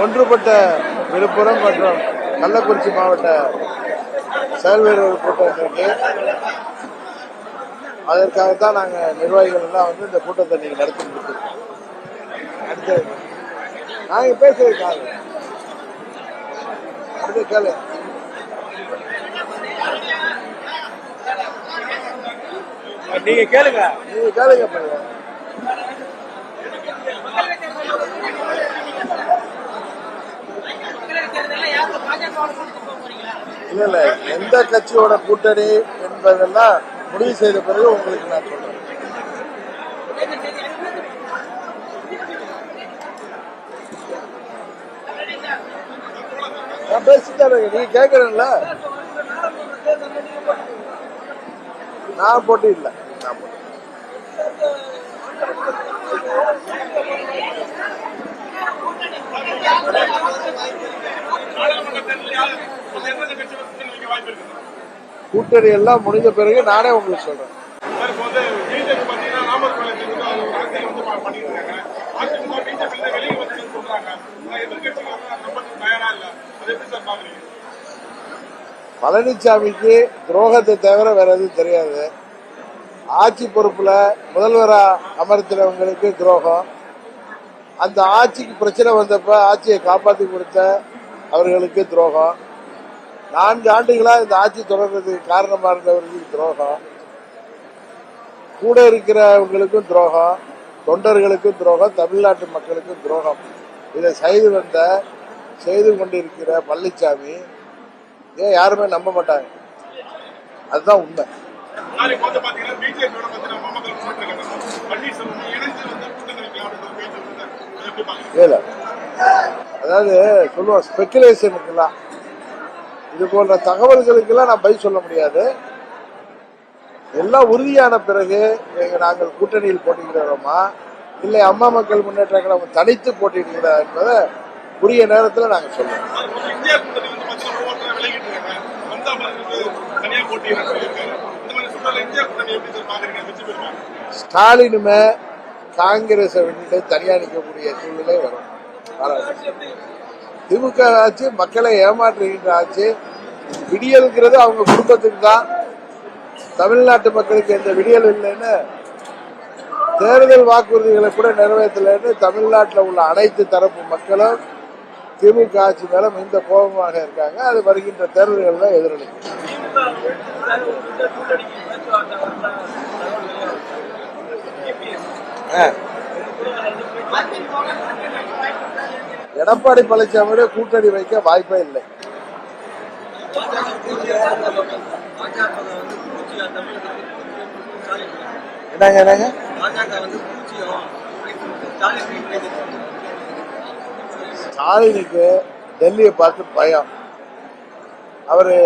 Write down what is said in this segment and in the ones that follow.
ஒன்றுபட்ட விழுப்புரம் மற்றும் கள்ளக்குறிச்சி மாவட்ட செயல் வீரர்கள் கூட்டம் அதற்காகத்தான் நாங்கள் நிர்வாகிகள் எல்லாம் வந்து இந்த கூட்டத்தை நீங்கள் நடத்தி முடிச்சிருக்கோம் அடுத்து நாங்கள் பேசுறதுக்காக அடுத்து கேளு. நீங்க கேளுங்க. நீங்க கேளுங்க பண்ணுங்க இல்ல இல்ல. எந்த கட்சியோட கூட்டணி என்பதெல்லாம் முடிவு செய்த பிறகு உங்களுக்கு நான் சொல்றேன். நான் பேசிட்டேன் நீ கேக்குறேன்ல நான் போட்டி இல்லை. நான் போட்டி கூட்டணி எல்லாம் முடிஞ்ச பிறகு நானே உங்களுக்கு சொல்றேன். பழனிசாமிக்கு துரோகத்தை தவிர வேற எதுவும் தெரியாது. ஆட்சி பொறுப்புல முதல்வரா அமர்த்தினவங்களுக்கு துரோகம். அந்த ஆட்சிக்கு பிரச்சனை வந்தப்ப ஆட்சியை காப்பாத்தி கொடுத்த அவர்களுக்கு துரோகம். நான்கு ஆண்டுகளா இந்த ஆட்சி தொடர்றதுக்கு காரணமா இருந்தவர்களுக்கு துரோகம். கூட இருக்கிறவங்களுக்கும் துரோகம் தொண்டர்களுக்கும் துரோகம் தமிழ்நாட்டு மக்களுக்கும் துரோகம். இதை செய்து வந்த செய்து கொண்டிருக்கிற பழனிசாமி ஏன் யாருமே நம்ப மாட்டாங்க? அதுதான் உண்மை. இல்ல. அதாவது சொல்லுவோம் ஸ்பெகுலேஷனுக்கெல்லாம் இது போன்ற தகவல்களுக்கெல்லாம் நான் பதில் சொல்ல முடியாது. எல்லாம் உறுதியான பிறகு நாங்கள் கூட்டணியில் போட்டியிடுகிறோமா? இல்லை அம்மா மக்கள் முன்னேற்ற கழகம் தனித்து போட்டியிடுகிறா என்பதை உரிய நேரத்தில் நாங்கள் சொல்லுவோம் ஸ்டாலினுமே காங்கிரஸை விட்டு தனியா நிற்கக்கூடிய சூழ்நிலை வரும். திமுக ஆட்சி மக்களை ஏமாற்றுகின்ற ஆட்சி. விடியல்ங்கிறது அவங்க குடும்பத்துக்கு தான் தமிழ்நாட்டு மக்களுக்கு எந்த விடியல் இல்லைன்னு தேர்தல் வாக்குறுதிகளை கூட நிறைவேற்றலைன்னு தமிழ்நாட்டில் உள்ள அனைத்து தரப்பு மக்களும் திமுக ஆட்சி மேல மிகுந்த கோபமாக இருக்காங்க. அது வருகின்ற தேர்தல்கள் தான் எதிரொலிக்கும். ஆ. எடப்பாடி பழனிசாமியோட கூட்டணி வைக்க வாய்ப்பே இல்லை. என்னங்க என்னங்க? ஸ்டாலினுக்கு டெல்லியை பார்த்து பயம். அவரு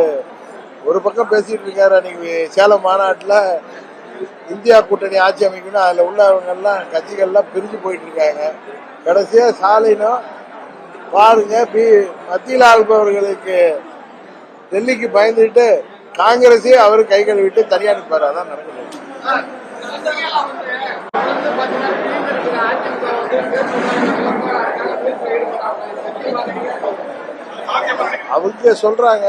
ஒரு பக்கம் பேசிட்டு இருக்காரு அன்னைக்கு சேலம் மாநாட்டில் இந்தியா கூட்டணி ஆட்சி அமைக்கணும் அதில் உள்ளவங்க எல்லாம் கட்சிகள்லாம் பிரிஞ்சு போயிட்டு இருக்காங்க. கடைசியா ஸ்டாலினும் பாருங்க பி மத்தியில் ஆள்பவர்களுக்கு டெல்லிக்கு பயந்துட்டு காங்கிரஸே அவர் கை கழுவிட்டு தனியா நிற்பாரு. அதான் நடக்குது. அவங்க சொல்றாங்க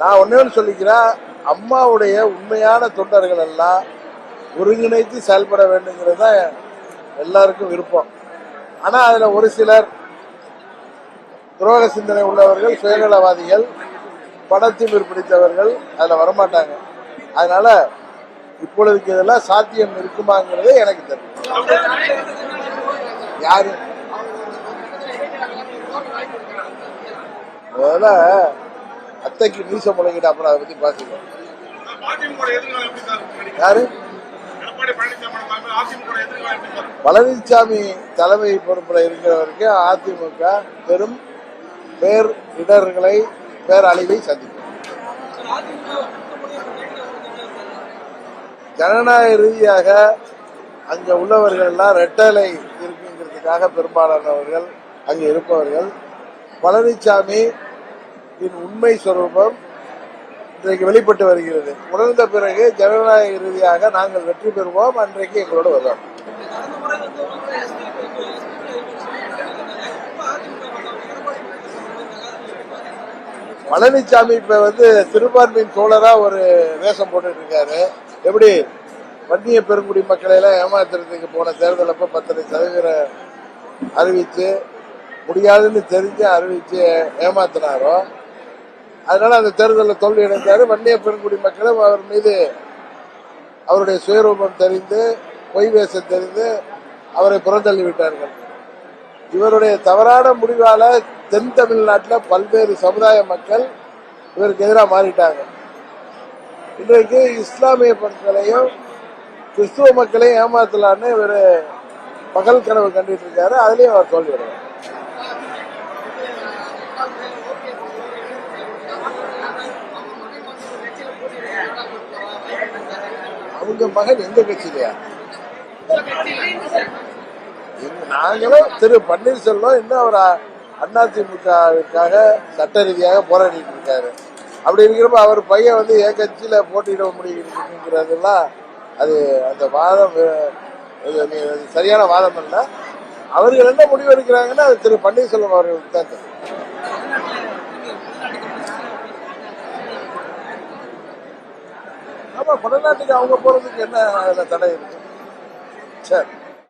நான் ஒன்னே ஒன்று சொல்லிக்கிறேன் அம்மாவுடைய உண்மையான தொண்டர்கள் எல்லாம் ஒருங்கிணைத்து செயல்பட வேண்டுங்கிறது தான் எல்லாருக்கும் விருப்பம். ஆனா அதுல ஒரு சிலர் துரோக சிந்தனை உள்ளவர்கள் சுயநலவாதிகள் பணத்திமிர் பிடித்தவர்கள் அதில் வரமாட்டாங்க. அதனால இப்பொழுதுக்கு இதெல்லாம் சாத்தியம் இருக்குமாங்கிறது எனக்கு தெரியும். யாரு? முதல்ல அத்தைக்கு மீச முழங்கிட்டு அப்புறம் அதை பத்தி பாத்துக்கோ யாரு? பழனிசாமி பழனிசாமி தலைமை பொறுப்புல இருக்கிற வரைக்கும் அதிமுக பெரும் பேர் இடர்களை பேரழிவை சந்திக்கும். ஜனநாயக ரீதியாக அங்க உள்ளவர்கள் எல்லாம் ரெட்டலை இருக்குங்கிறதுக்காக பெரும்பாலானவர்கள் அங்கு இருப்பவர்கள். பழனிசாமி உண்மை சுரூபம் இன்றைக்கு வெளிப்பட்டு வருகிறது. உணர்ந்த பிறகு ஜனநாயக ரீதியாக நாங்கள் வெற்றி பெறுவோம். அன்றைக்கு எங்களோடு வருவோம். பழனிசாமி இப்ப வந்து சிறுபான்மையின் தோழரா ஒரு வேஷம் போட்டுட்டு இருக்காரு. எப்படி வன்னிய பெருங்குடி மக்களை எல்லாம் ஏமாத்துறதுக்கு போன தேர்தல் அப்ப பத்தரை சதவீதம் அறிவிச்சு முடியாதுன்னு தெரிஞ்சு அறிவிச்சு ஏமாத்தினாரோ அதனால அந்த தேர்தலில் தோல்வி அடைந்தாரு வன்னிய பெருங்குடி மக்களும் அவர் மீது அவருடைய சுயரூபம் தெரிந்து பொய் வேஷம் தெரிந்து அவரை புறந்தள்ளி விட்டார்கள். இவருடைய தவறான முடிவால தென் தமிழ்நாட்டில் பல்வேறு சமுதாய மக்கள் இவருக்கு எதிராக மாறிட்டாங்க. இன்றைக்கு இஸ்லாமிய மக்களையும் கிறிஸ்துவ மக்களையும் ஏமாத்தலான்னு இவர் பகல் கனவு கண்டுட்டு இருக்காரு. அதுலயும் அவர் தோல்வி அடைவார். அவங்க மகன் எந்த கட்சியிலையா? நாங்களும் திரு பன்னீர்செல்வம் இன்னும் அவர் அதிமுகவிற்காக சட்ட ரீதியாக போராடிட்டு இருக்காரு. அப்படி இருக்கிறப்ப அவர் பையன் வந்து என் கட்சியில போட்டியிட முடியுங்கிறதெல்லாம் அது அந்த வாதம் சரியான வாதம் அல்ல. அவர்கள் என்ன முடிவு எடுக்கிறாங்கன்னா அது திரு பன்னீர்செல்வம் அவர்களுக்கு தான் தெரியும் ஆமா வடநாட்டுக்கு அவங்க போறதுக்கு என்ன அதுல தடை இருக்கு? சரி.